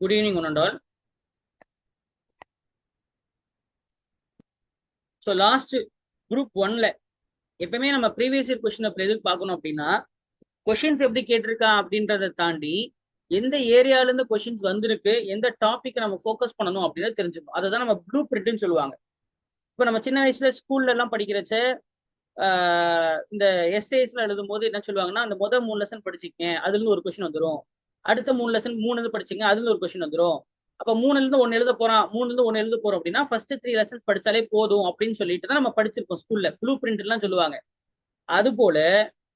Good evening one and all so last group ஒன்ல எப்பவுமே நம்ம ப்ரீவியஸ் இயர் கொஸ்டின் அப்படி எதுக்கு பார்க்கணும் அப்படின்னா கொஷின்ஸ் எப்படி கேட்டிருக்கா அப்படின்றத தாண்டி எந்த ஏரியால இருந்து கொஷின்ஸ் வந்திருக்கு எந்த டாபிக் நம்ம ஃபோக்கஸ் பண்ணணும் அப்படின்னு தெரிஞ்சுக்கணும். அதை தான் நம்ம ப்ளூ பிரிண்ட்னு சொல்லுவாங்க. இப்போ நம்ம சின்ன வயசுல ஸ்கூல்ல எல்லாம் படிக்கிறச்ச இந்த எஸ்ஏஸ்ல எழுதும் போது என்ன சொல்லுவாங்கன்னா அந்த முதல் மூணு லெசன் படிச்சிங்க அதுல இருந்து ஒரு கொஸ்டின் வந்துடும் அடுத்த மூணு லெசன் மூணு இருந்து படிச்சிங்க அதுல ஒரு கொஸ்டின் வந்துடும் அப்ப மூணுல இருந்து ஒன்னு எழுத போறான் மூணுல இருந்து ஒன்னு எழுத போறோம் அப்படின்னா ஃபர்ஸ்ட் த்ரீ லெசன்ஸ் படிச்சாலே போதும் அப்படின்னு சொல்லிட்டு தான் நம்ம படிச்சிருப்போம் ஸ்கூல்ல ப்ளூ பிரிண்ட் எல்லாம் சொல்லுவாங்க. அது போல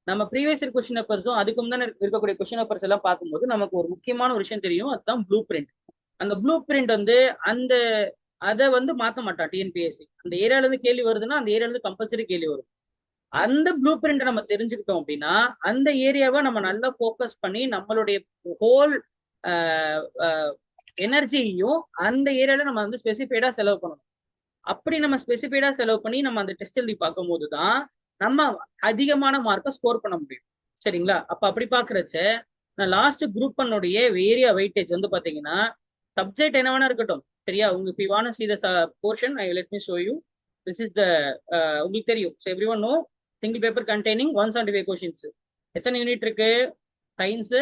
நம்ம ப்ரீவியஸ் இயர் கொஸ்டின் பேப்பர்ஸும் அதுக்கு முன்னாடி இருக்கக்கூடிய கொஸ்டின் பேப்பர்ஸ் எல்லாம் பார்க்கும்போது நமக்கு ஒரு முக்கியமான ஒரு விஷயம் தெரியும் அதுதான் ப்ளூ பிரிண்ட் அந்த ப்ளூ பிரிண்ட் வந்து அந்த அதை வந்து மாத்த மாட்டான் டிஎன்பிஎஸ்சி அந்த ஏரியால இருந்து கேள்வி வருதுன்னா அந்த ஏரியால இருந்து கம்பல்சரி கேள்வி வரும். அந்த ப்ளூ பிரிண்ட் நம்ம தெரிஞ்சுக்கிட்டோம் அப்படின்னா அந்த ஏரியாவை நம்ம நல்லா ஃபோக்கஸ் பண்ணி நம்மளுடைய ஹோல் எனர்ஜியையும் அந்த ஏரியால நம்ம வந்து ஸ்பெசிஃபைடா செலவு பண்ணணும். அப்படி நம்ம ஸ்பெசிஃபைடா செலவு பண்ணி நம்ம அந்த டெஸ்ட் எழுதி பார்க்கும்போது தான் நம்ம அதிகமான மார்க்கை ஸ்கோர் பண்ண முடியும். சரிங்களா? அப்ப அப்படி பாக்குறச்ச நான் லாஸ்ட் குரூப் பண்ணுடைய ஏரியா வெயிட்டேஜ் வந்து பாத்தீங்கன்னா சப்ஜெக்ட் என்ன வேணா இருக்கட்டும். சரியா? உங்க இப்போ வான சீத the portion I let me show you this is the உங்களுக்கு தெரியும். So every one no single paper containing one seventy five questions எத்தனை யூனிட் இருக்கு? சயின்ஸ்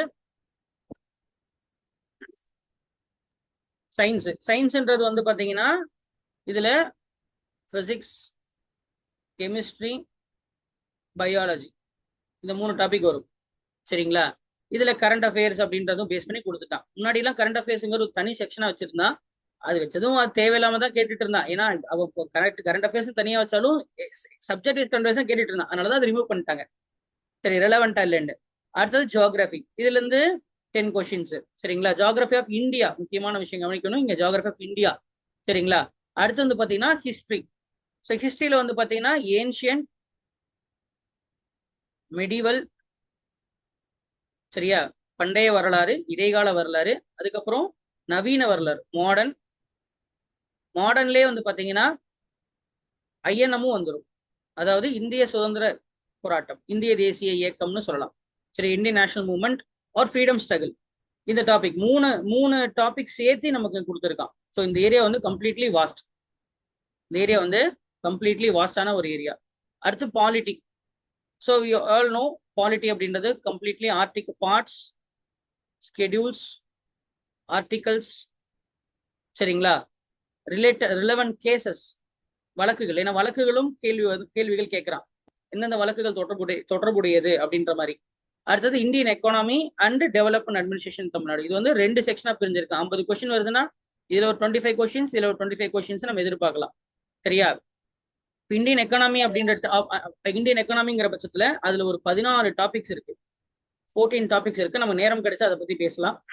சயின்ஸ் சயின்ஸ்ன்றது வந்து பார்த்தீங்கன்னா இதுல பிசிக்ஸ் கெமிஸ்ட்ரி பயாலஜி இந்த மூணு டாபிக் வரும். சரிங்களா? இதுல கரண்ட் அஃபேர்ஸ் அப்படின்றதும் பேஸ் பண்ணி கொடுத்துட்டான். முன்னாடி எல்லாம் கரண்ட் அஃபேர்ஸ்ங்கிற ஒரு தனி செக்ஷனா வச்சிருந்தா அது வச்சதும் அது தேவையில்லாம தான் கேட்டுட்டு இருந்தான். ஏன்னா அவ கரெக்ட் கரண்ட் அஃபேர்ஸ் தனியா வச்சாலும் சப்ஜெக்ட் வைஸ் கன்வர்சன் கேட்டுட்டு இருந்தான். அதனாலதான் அது ரிமூவ் பண்ணிட்டாங்க. சரி ரெலவெண்டா இல்லைன்னு அடுத்தது ஜியோகிராஃபி இதுல இருந்து டென் கொஸ்டின்ஸ் சரிங்களா? ஜியோகிராஃபி ஆஃப் இந்தியா முக்கியமான விஷயம் கவனிக்கணும். இங்க ஜியோகிராஃபி ஆஃப் இந்தியா சரிங்களா? அடுத்து வந்து பாத்தீங்கன்னா ஹிஸ்டரி ஸோ ஹிஸ்டரியில வந்து பாத்தீங்கன்னா ஏன்ஷியன் மெடிவல் சரியா? பண்டைய வரலாறு இடைக்கால வரலாறு அதுக்கப்புறம் நவீன வரலாறு மாடர்ன் மாடர்ன்லேயே வந்து பார்த்தீங்கன்னா ஐஎன்எம்மும் வந்துடும் அதாவது இந்திய சுதந்திர போராட்டம் இந்திய தேசிய இயக்கம்னு சொல்லலாம். சரி Indian national movement or freedom struggle. இந்த டாபிக் மூணு மூணு டாபிக் சேர்த்து நமக்கு கொடுத்துருக்கான். ஸோ இந்த ஏரியா வந்து கம்ப்ளீட்லி வாஸ்ட் இந்த ஏரியா வந்து கம்ப்ளீட்லி வாஸ்டான ஒரு ஏரியா. அடுத்து polity. So you all know polity அப்படின்றது completely artic parts schedules articles சரிங்களா? ரிலேட்ட ரிலவெண்ட் கேசஸ் வழக்குகள். ஏன்னா வழக்குகளும் கேள்வி கேள்விகள் கேட்கிறான். எந்தெந்த வழக்குகள் தொடர்புடைய தொடர்புடையது அப்படின்ற மாதிரி. அடுத்தது Indian economy and development administration Tamil Nadu இது வந்து ரெண்டு செக்ஷனா பிரிஞ்சிருக்கு. ஐம்பது கொஸ்டின் வருதுன்னா இதுல ஒரு டுவெண்ட்டி ஃபைவ் கொஸ்டின்ஸ் இதுல ஒரு டுவெண்ட்டி ஃபைவ் கொஸ்டின்ஸ் நம்ம எதிர்பார்க்கலாம். சரியா? இந்தியன் எக்கானமி அப்படின்ற இந்தியன் எக்கானமிங்கிற பட்சத்துல அதுல ஒரு பதினாறு டாபிக்ஸ் இருக்கு. ஃபோர்டீன் டாபிக்ஸ் இருக்கு. நம்ம நேரம் கிடைச்சா அதை பத்தி பேசலாம்.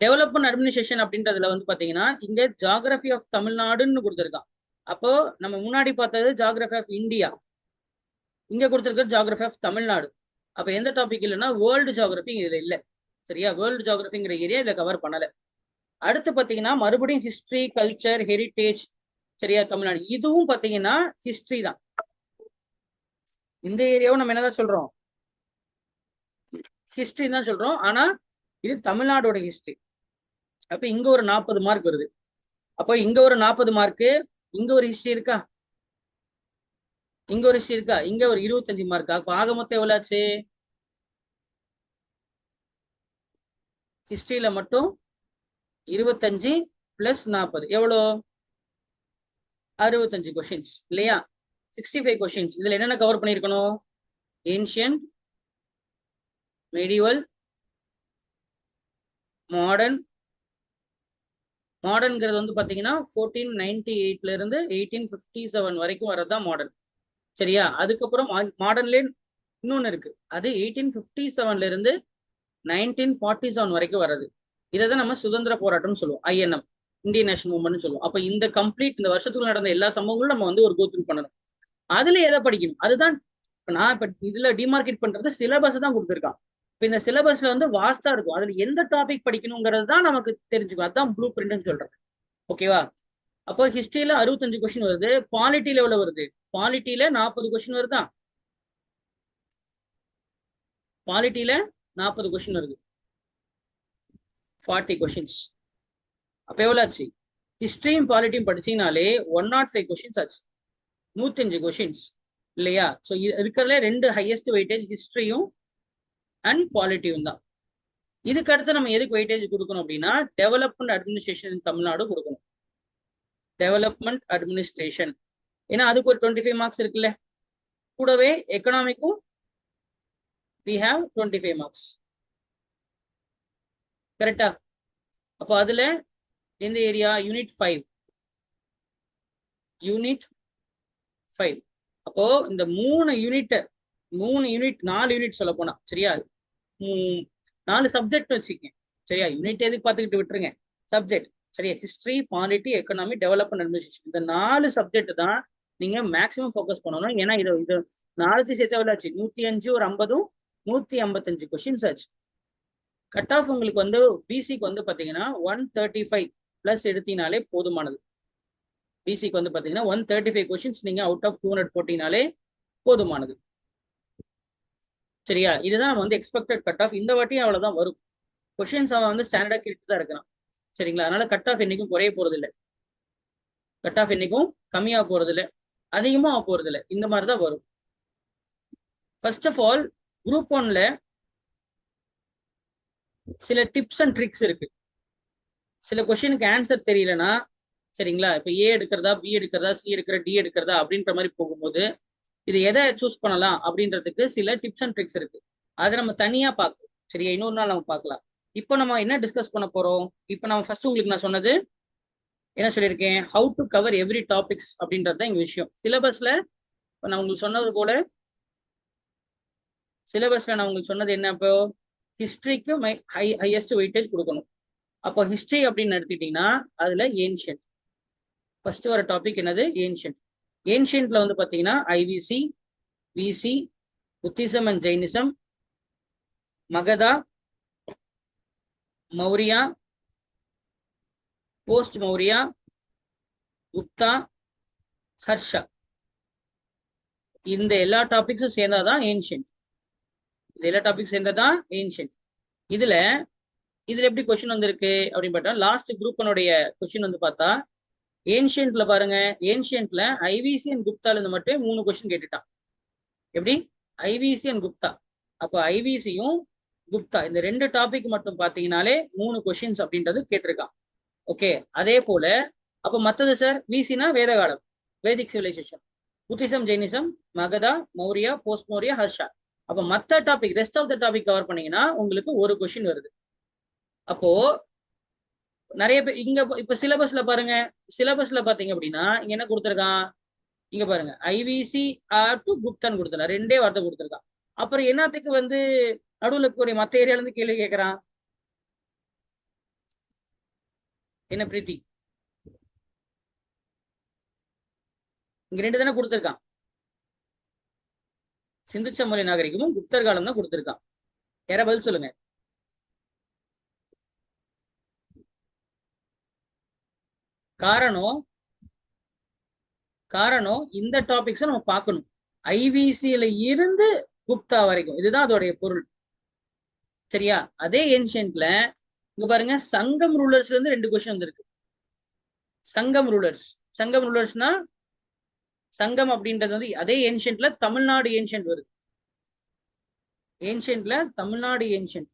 டெவலப்மெண்ட் அட்மினிஸ்ட்ரேஷன் அப்படின்றதுல வந்து பாத்தீங்கன்னா இங்க ஜாகிரபி ஆஃப் தமிழ்நாடுன்னு கொடுத்துருக்கான். அப்போ நம்ம முன்னாடி பார்த்தது ஜாகிரபி ஆஃப் இந்தியா இங்க கொடுத்துருக்க ஜாகிரபி ஆஃப் தமிழ்நாடு அப்ப எந்த டாபிக் இல்லைன்னா வேர்ல்டு ஜாகிரபி இதுல இல்ல. சரியா? வேர்ல்டு ஜாகிரபிங்கிற ஏரியா இதை கவர் பண்ணல. அடுத்து பாத்தீங்கன்னா மறுபடியும் ஹிஸ்டரி கல்ச்சர் ஹெரிட்டேஜ் சரியா? தமிழ்நாடு இதுவும் பாத்தீங்கன்னா ஹிஸ்டரி தான். இந்த ஏரியாவும் நம்ம என்னதான் சொல்றோம்? ஹிஸ்டரி தான் சொல்றோம். ஆனா இது தமிழ்நாடோட ஹிஸ்டரி அப்ப இங்க ஒரு நாற்பது மார்க் வருது. அப்போ இங்க ஒரு நாற்பது மார்க்கு இங்க ஒரு ஹிஸ்டரி இருக்கா? இங்க ஒரு ஹிஸ்டரி இருக்கா? இங்க ஒரு இருபத்தஞ்சு மார்க்கா அப்ப ஆக மொத்தம் எவ்வளவு ஆச்சு ஹிஸ்டரியில மட்டும் இருபத்தஞ்சு பிளஸ் நாற்பது எவ்வளோ? அறுபத்தஞ்சு கொஷின்ஸ் இல்லையா? சிக்ஸ்டி ஃபைவ் கொஷின்ஸ் இதுல என்னென்ன கவர் பண்ணியிருக்கணும்? ஏன்ஷியன்ட் மெடிவல் மாடர்ன் மாடர்ன்ங்கிறது வந்து பாத்தீங்கன்னா ஃபோர்டீன் நைன்டி எயிட்ல இருந்து எயிட்டீன் ஃபிஃப்டி செவன் வரைக்கும் வரதான் மாடர்ன் சரியா? அதுக்கப்புறம் மாடர்ன்லே இன்னொன்னு இருக்கு. அது எயிட்டீன் ஃபிஃப்டி செவன்ல இருந்து நைன்டீன் ஃபார்ட்டி செவன் வரைக்கும் வர்றது. இதை தான் நம்ம சுதந்திர போராட்டம்னு சொல்லுவோம். ஐஎன்எம் இந்தியன் நேஷனல் மூவ்மெண்ட் சொல்லுவோம். அப்ப இந்த கம்ப்ளீட் இந்த வருஷத்துக்குள்ள நடந்த எல்லா சம்பவங்களும் நம்ம வந்து ஒரு கோத்ரூ பண்ணணும். அதுல எதை படிக்கணும்? அதுதான் நான் இப்போ இதுல டிமார்க்கெட் பண்றது சிலபஸ் தான் கொடுத்துருக்கான். இந்த சிலபஸ்ல வந்து வாஸ்டா இருக்கும். அதுல எந்த டாபிக் படிக்கணுங்கிறது தான் நமக்கு தெரிஞ்சுக்கும். அதான் ப்ளூ பிரிண்ட்னு சொல்றேன் ஓகேவா அப்போ ஹிஸ்டரியில அறுபத்தஞ்சு கொஸ்டின் வருது. பாலிட்டியில எவ்வளவு வருது? பாலிட்டியில நாற்பது கொஸ்டின் வருதா? பாலிட்டியில நாற்பது கொஸ்டின் வருது. ஃபார்ட்டி கொஸ்டின்ஸ் அப்போ எவ்வளவு ஆச்சு? ஹிஸ்ட்ரியும் பாலிட்டியும் படிச்சீங்கனாலே ஒன் நாட் ஃபைவ் கொஷின்ஸ் ஆச்சு. நூத்தஞ்சு கொஷின்ஸ் இல்லையா? ஸோ இருக்கிறதுல ரெண்டு ஹையஸ்ட் வெயிட்டேஜ் ஹிஸ்டரியும் அண்ட் குவாலிட்டியும் தான். இதுக்கு அடுத்து நம்ம எதுக்கு வெயிட்டேஜ் கொடுக்கணும் அப்படின்னா டெவலப்மெண்ட் அட்மினிஸ்ட்ரேஷன் தமிழ்நாடு கொடுக்கணும். டெவலப்மெண்ட் அட்மினிஸ்ட்ரேஷன் ஏன்னா அதுக்கு ஒரு டுவெண்ட்டி ஃபைவ் மார்க்ஸ் இருக்குல்ல. கூடவே எக்கனாமிக்கும் we have twenty five marks correct அப்போ அதுல எந்த area unit five unit five அப்போ இந்த மூணு யூனிட் மூணு யூனிட் நாலு யூனிட் சொல்ல போனா சரியா? நாலு சப்ஜெக்ட் வச்சுக்கோங்க. சரியா? யூனிட் எதுக்கு பார்த்துக்கிட்டு விட்டுருங்க? சப்ஜெக்ட் சரியா? History polity economy development administration இந்த நாலு சப்ஜெக்ட் தான் நீங்க மேக்ஸிமம் ஃபோக்கஸ் பண்ணணும். ஏன்னா இது இது நாலு சேர்த்து ஆச்சு? நூத்தி அஞ்சு ஒரு ஐம்பதும் நூத்தி ஐம்பத்தஞ்சு கொஸ்டின்ஸ் ஆச்சு. கட் ஆஃப் உங்களுக்கு வந்து பிசிக்கு வந்து பாத்தீங்கன்னா ஒன் தேர்ட்டி ஃபைவ் பிளஸ் எடுத்தீங்கனாலே போதுமானது. பிசிக்கு வந்து பாத்தீங்கன்னா ஒன் தேர்ட்டி ஃபைவ் கொஸ்டின்ஸ் நீங்க அவுட் ஆஃப் டூ ஹண்ட்ரட் போட்டீங்கனாலே போதுமானது. சரியா? இதுதான் நம்ம வந்து எக்ஸ்பெக்டட் கட் ஆஃப் இந்த வாட்டி அவ்வளவுதான் வரும். கொஷின்ஸ் அவன் வந்து ஸ்டாண்டர்டா கேட்டு தான் இருக்கிறான். சரிங்களா? அதனால கட் ஆஃப் என்னைக்கும் குறைய போறது இல்லை கட் ஆஃப் என்னைக்கும் கம்மியா போறது இல்லை அதிகமா ஆக போறது இல்லை இந்த மாதிரி தான் வரும். ஃபர்ஸ்ட் ஆஃப் ஆல் குரூப் ஒன்ல சில டிப்ஸ் அண்ட் ட்ரிக்ஸ் இருக்கு. சில கொஸ்டினுக்கு ஆன்சர் தெரியலனா சரிங்களா? இப்ப ஏ எடுக்கிறதா பி எடுக்கிறதா சி எடுக்கிற டி எடுக்கிறதா அப்படின்ற மாதிரி போகும்போது இது எதை சூஸ் பண்ணலாம் அப்படின்றதுக்கு சில டிப்ஸ் அண்ட் ட்ரிக்ஸ் இருக்கு. அதை நம்ம தனியா பார்க்கலாம் சரியா? இன்னொரு நாள் நம்ம பார்க்கலாம். இப்போ நம்ம என்ன டிஸ்கஸ் பண்ண போறோம்? இப்போ நம்ம ஃபர்ஸ்ட் உங்களுக்கு நான் சொன்னது என்ன சொல்லியிருக்கேன்? How to cover every topics அப்படின்றது தான் எங்க விஷயம். சிலபஸ்ல இப்போ நான் உங்களுக்கு சொன்னது கூட சிலபஸ்ல நான் உங்களுக்கு சொன்னது என்ன இப்போ? ஹிஸ்டரிக்கு ஹை ஹையஸ்ட் வெயிட்டேஜ் கொடுக்கணும். அப்போ ஹிஸ்டரி அப்படின்னு எடுத்துக்கிட்டீங்கன்னா அதுல ஏன்ஷியன்ட் ஃபர்ஸ்ட் வர டாபிக் என்னது? ஏன்ஷியன்ட் ஏன்ஷியன்ட்ல வந்து பாத்தீங்கன்னா IVC VC Buddhism and Jainism Magadha Maurya post Maurya Gupta Harsha. இந்த எல்லா டாபிக்ஸும் சேர்ந்தாதான் ஏன்ஷியன்ட் இந்த எல்லா டாபிக்ஸ் சேர்ந்ததான் ஏன்ஷியன்ட் இதுல இதுல எப்படி கொஸ்டின் வந்திருக்கு அப்படின்னு பார்த்தா லாஸ்ட் குரூப்பனுடைய கொஸ்டின் வந்து பார்த்தா ஏன்ஷியன்ட்ல பாருங்க. ஏன்ஷியன்ட்ல ஐவிசி அண்ட் குப்தால இருந்து மட்டும் மூணு கொஸ்டின் கேட்டுட்டான். எப்படி? ஐவிசி அண்ட் குப்தா அப்போ ஐவிசியும் குப்தா இந்த ரெண்டு டாபிக் மட்டும் பாத்தீங்கன்னாலே மூணு கொஸ்டின்ஸ் அப்படின்றது கேட்டிருக்கான். ஓகே அதே போல அப்ப மத்தது சார் விசினா வேதகாலம். Vedic civilisation Buddhism Jainism Magadha Maurya post Maurya Harsha அப்ப மத்த topic rest of the topic cover பண்ணீங்கன்னா உங்களுக்கு ஒரு கொஸ்டின் வருது. அப்போ நிறைய பேர் இங்க இப்ப சிலபஸ்ல பாருங்க. சிலபஸ்ல பாத்தீங்க அப்படின்னா இங்க என்ன கொடுத்துருக்கான்? இங்க பாருங்க. ஐவிசி ஆர் டு குப்தான் கொடுத்துருக்கான். ரெண்டே வார்த்தை கொடுத்துருக்கான். அப்புறம் என்னத்துக்கு வந்து நடுவுல இருக்கக்கூடிய மத்த ஏரியால இருந்து கேள்வி கேட்கறான் என்ன பிரீத்தி? இங்க ரெண்டு தானே கொடுத்துருக்கான். சிந்து நாகரிகமும் குப்தர் காலம் தான் கொடுத்துருக்கான். யார பதில் சொல்லுங்க. காரணம் காரணம் இந்த டாபிக்ஸை நம்ம பார்க்கணும். ஐவிசியில இருந்து குப்தா வரைக்கும். இதுதான் அதோடைய பொருள். சரியா? அதே ஏன்ஷியன்ட்ல இங்க பாருங்க சங்கம் ரூலர்ஸ்ல இருந்து ரெண்டு கொஸ்டின் வந்திருக்கு. சங்கம் ரூலர்ஸ் சங்கம் ரூலர்ஸ்னா சங்கம் அப்படின்றது வந்து அதே ஏன்ஷியன்ட்ல தமிழ்நாடு ஏன்ஷியன்ட் வருது. ஏன்ஷியன்ட்ல தமிழ்நாடு ஏன்ஷியன்ட்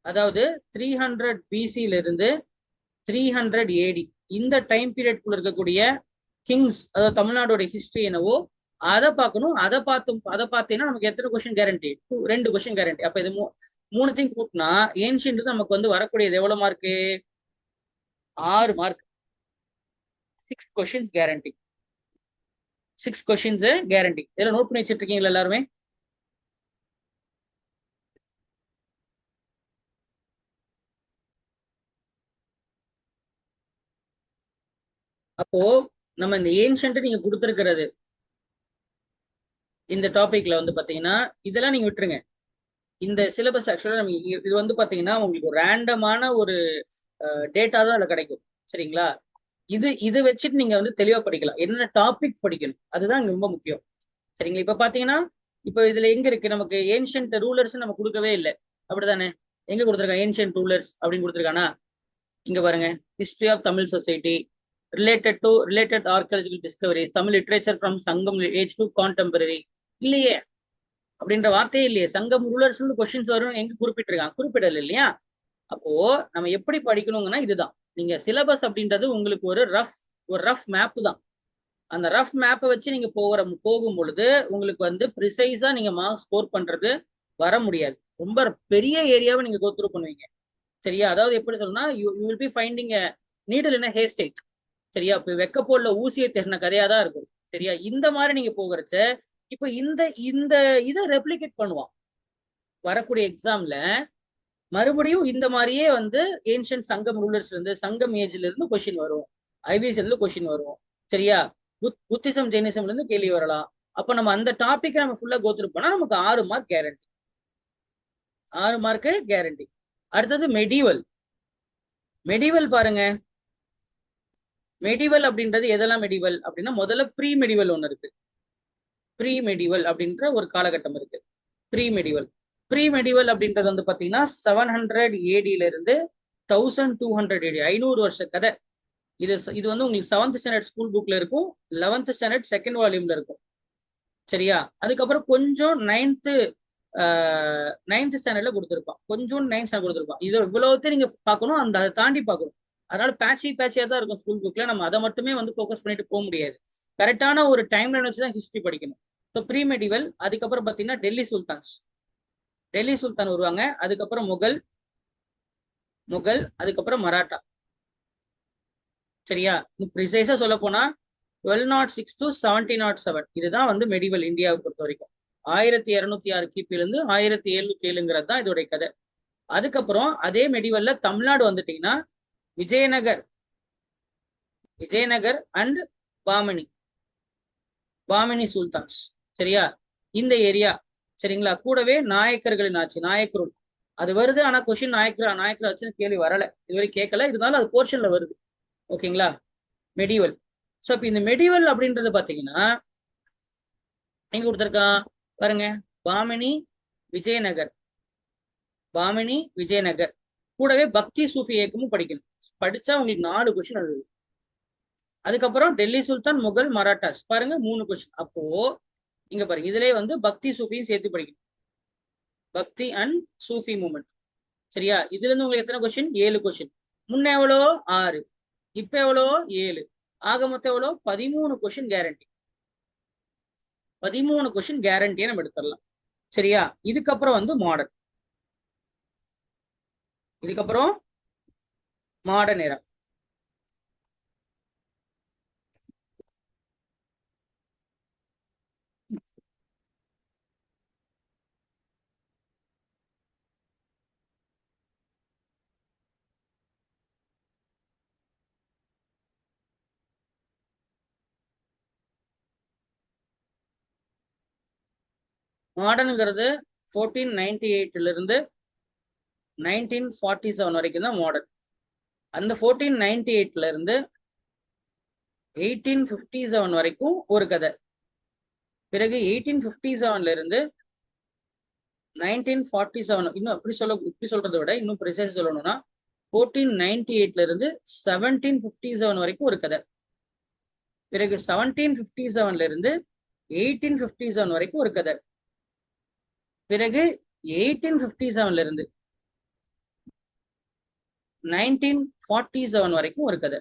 அதாவது த்ரீ ஹண்ட்ரட் பிசியில இருந்து த்ரீ ஹண்ட்ரட் ஏடி இந்த டைம் பீரியட்குள்ள இருக்கக்கூடிய கிங்ஸ் அதாவது தமிழ்நாடோட ஹிஸ்டரி என்னவோ அதை பார்க்கணும். அதை பார்த்து அதை பார்த்தீங்கன்னா நமக்கு எத்தனை கொஸ்டின் கேரண்டி ரெண்டு கொஸ்டின் கேரண்டி அப்ப இது மூ- மூணுத்தையும் கூட்டினா ஏன்ஷியன்ட் நமக்கு வந்து வரக்கூடியது எவ்வளவு மார்க்கு ஆறு mark six questions guarantee six questions guarantee இதெல்லாம் நோட் பண்ணி வச்சிட்டு இருக்கீங்களா எல்லாருமே? அப்போ நம்ம இந்த ஏன்ஷன்ட் நீங்க கொடுத்துருக்கிறது இந்த டாபிக்ல வந்து பாத்தீங்கன்னா இதெல்லாம் நீங்க விட்டுருங்க. இந்த சிலபஸ் ஆக்சுவலா நம்ம இது வந்து பாத்தீங்கன்னா உங்களுக்கு ஒரு ரேண்டமான ஒரு டேட்டா தான் அதுல கிடைக்கும். சரிங்களா? இது இது வச்சுட்டு நீங்க வந்து தெளிவா படிக்கலாம். என்ன டாபிக் படிக்கணும்? அதுதான் ரொம்ப முக்கியம். சரிங்களா? இப்ப பாத்தீங்கன்னா இப்ப இதுல எங்க இருக்கு? நமக்கு ஏன்ஷியன்ட் ரூலர்ஸ் நம்ம கொடுக்கவே இல்லை. அப்படிதானே எங்க கொடுத்துருக்கான் ஏன்ஷியன்ட் ரூலர்ஸ் அப்படின்னு கொடுத்துருக்கானா? இங்க பாருங்க. History of Tamil society related to related archaeological discoveries Tamil literature from Sangam age to contemporary இல்லையே? அப்படின்ற வார்த்தையே இல்லையே. சங்கம் ரூலர்ஸ் கொஸ்டின்ஸ் வரும் எங்க குறிப்பிட்டிருக்காங்க? குறிப்பிடல இல்லையா? அப்போ நம்ம எப்படி படிக்கணுங்கன்னா இதுதான். நீங்க சிலபஸ் அப்படின்றது உங்களுக்கு ஒரு ரஃப் ஒரு ரஃப் மேப் தான். அந்த ரஃப் மேப்பை வச்சு நீங்க போகிற போகும் பொழுது உங்களுக்கு வந்து ப்ரிசைஸா நீங்க மார்க் ஸ்கோர் பண்றது வர முடியாது. ரொம்ப பெரிய ஏரியாவை நீங்க கோத்ரூ பண்ணுவீங்க. சரியா? அதாவது எப்படி சொல்லணும்னா you you will be finding needle என்ன ஹேஸ்டேக் சரியா? இப்போ வெக்கப்போல்ல ஊசியை தெரின கதையா தான் இருக்கும். சரியா? இந்த மாதிரி நீங்க போகிறச்ச இப்போ இந்த இந்த இதை ரெப்ளிகேட் பண்ணுவான். வரக்கூடிய எக்ஸாம்ல மறுபடியும் இந்த மாதிரியே வந்து ஏன்ஷியன் சங்கம் ரூலர்ஸ்ல இருந்து சங்கம் ஏஜ்ல இருந்து கொஸ்டின் வரும். ஐபிஎஸ்ல இருந்து கொஸ்டின் வரும். சரியா? புத் புத்திசம் ஜெயினிசம்ல இருந்து கேள்வி வரலாம். அப்ப நம்ம அந்த டாபிக் நம்ம ஃபுல்லா கோத்ரூ போனா நமக்கு ஆறு மார்க் கேரண்டி ஆறு மார்க்கு கேரண்டி அடுத்தது மெடிவல் மெடிவல் பாருங்க. மெடிவல் அப்படின்றது எதெல்லாம் மெடிவல் அப்படின்னா முதல்ல ப்ரீ மெடிவல் ஒன்று இருக்கு. ப்ரீ மெடிவல் அப்படின்ற ஒரு காலகட்டம் இருக்கு. ப்ரீ மெடிவல் ப்ரீ மெடிவல் அப்படின்றது வந்து பாத்தீங்கன்னா செவன் ஹண்ட்ரட் ஏடியில இருந்து தௌசண்ட் டூ ஹண்ட்ரட் ஏடி ஐநூறு வருஷ கதை. இது இது வந்து உங்களுக்கு செவன்த் ஸ்டாண்டர்ட் ஸ்கூல் புக்ல இருக்கும் லெவன்த் ஸ்டாண்டர்ட் செகண்ட் வால்யூம்ல இருக்கும். சரியா? அதுக்கப்புறம் கொஞ்சம் நைன்த்து நைன்த் ஸ்டாண்டர்ட்ல கொடுத்துருப்பான். கொஞ்சம் நைன்த் ஸ்டாண்டர்ட் கொடுத்துருப்பான். இது இவ்வளவுத்தையும் நீங்க பார்க்கணும் அந்த அதை தாண்டி பார்க்கணும். அதனால பேட்சி பேட்சியா தான் இருக்கும் ஸ்கூல் புக்ல நம்ம அதை மட்டுமே வந்து ஃபோக்கஸ் பண்ணிட்டு போக முடியாது. கரெக்டான ஒரு டைம் லைன் வச்சு தான் ஹிஸ்டரி படிக்கணும். ஸோ ப்ரீ மெடிவல் அதுக்கப்புறம் பார்த்தீங்கன்னா டெல்லி சுல்தான்ஸ். டெல்லி சுல்தான் வருவாங்க. அதுக்கப்புறம் முகல் முகல் அதுக்கப்புறம் மராட்டா. சரியா? ப்ரிசைஸா சொல்ல போனா twelve nought six to seventeen nought seven இதுதான் வந்து மெடிவல் இந்தியாவை பொறுத்த வரைக்கும். ஆயிரத்தி இரநூத்தி ஆறு கிபிலிருந்து ஆயிரத்தி எழுநூத்தி ஏழுங்கிறது தான் இதோடைய கதை. அதுக்கப்புறம் அதே மெடிவல்ல தமிழ்நாடு வந்துட்டீங்கன்னா விஜயநகர். விஜயநகர் அண்ட் பாமினி. பாமினி சுல்தான்ஸ். சரியா? இந்த ஏரியா. சரிங்களா? கூடவே நாயக்கர்களின் ஆட்சி நாயக்கருள் அது வருது ஆனா கொஸ்டின் நாயக்கரா நாயக்கர் ஆச்சுன்னு கேள்வி வரல. இதுவரை கேட்கல. இருந்தாலும் அது போர்ஷன்ல வருது. ஓகேங்களா? மெடிவல் ஸோ இப்போ இந்த மெடிவல் அப்படின்றது பாத்தீங்கன்னா எங்க கொடுத்துருக்கான் பாருங்க. பாமினி விஜயநகர். பாமினி விஜயநகர். கூடவே பக்தி சூஃபி இயக்கமும் படிக்கணும். படிச்சா உங்களுக்கு நாலு கொஸ்டின் எழுது அதுக்கப்புறம் டெல்லி சுல்தான் முகல் மராட்டாஸ். பாருங்க மூணு கொஸ்டின் அப்போ இங்க பாருங்க இதுலயே வந்து பக்தி சூஃபியும் சேர்த்து படிக்கணும். பக்தி அண்ட் சூஃபி மூமெண்ட் சரியா? இதுல இருந்து உங்களுக்கு எத்தனை கொஸ்டின் ஏழு கொஸ்டின் முன்ன எவ்வளோ? ஆறு. இப்ப எவ்வளோ? ஏழு. ஆக மொத்தம் எவ்வளோ? பதிமூணு கொஸ்டின் கேரண்டி பதிமூணு கொஸ்டின் கேரண்டியை நம்ம எடுத்துடலாம். சரியா? இதுக்கப்புறம் வந்து மாடர்ன் இதுக்கப்புறம் மாடர்ன் நிறம். மாடர்னுங்கிறது ஃபோர்டீன் நைன்டி எயிட்ல இருந்து நைன்டீன் ஃபார்ட்டி செவன் வரைக்கும் தான் மாடர்ன் அந்த ஃபோர்டீன் நைன்டி எயிட்ல இருந்து எயிட்டீன் ஃபிஃப்டி செவன் வரைக்கும் ஒரு கதை. பிறகு எயிட்டீன் ஃபிஃப்டி செவன்ல இருந்து நைன்டீன் ஃபார்ட்டி செவன் இன்னும் அப்படி சொல்ல இப்படி சொல்றதை விட இன்னும் ப்ரிசைஸ் சொல்லணும்னா ஃபோர்டீன் நைன்டி எயிட்ல இருந்து செவன்டீன் ஃபிஃப்டி செவன் வரைக்கும் ஒரு கதை. பிறகு செவன்டீன் ஃபிஃப்டி செவன்ல இருந்து எயிட்டீன் ஃபிஃப்டி செவன் வரைக்கும் ஒரு கதை. பிறகு எயிட்டீன் ஃபிஃப்டி செவன்ல இருந்து நைன்டீன் ஃபார்ட்டி செவன் வரைக்கும் ஒரு கதை.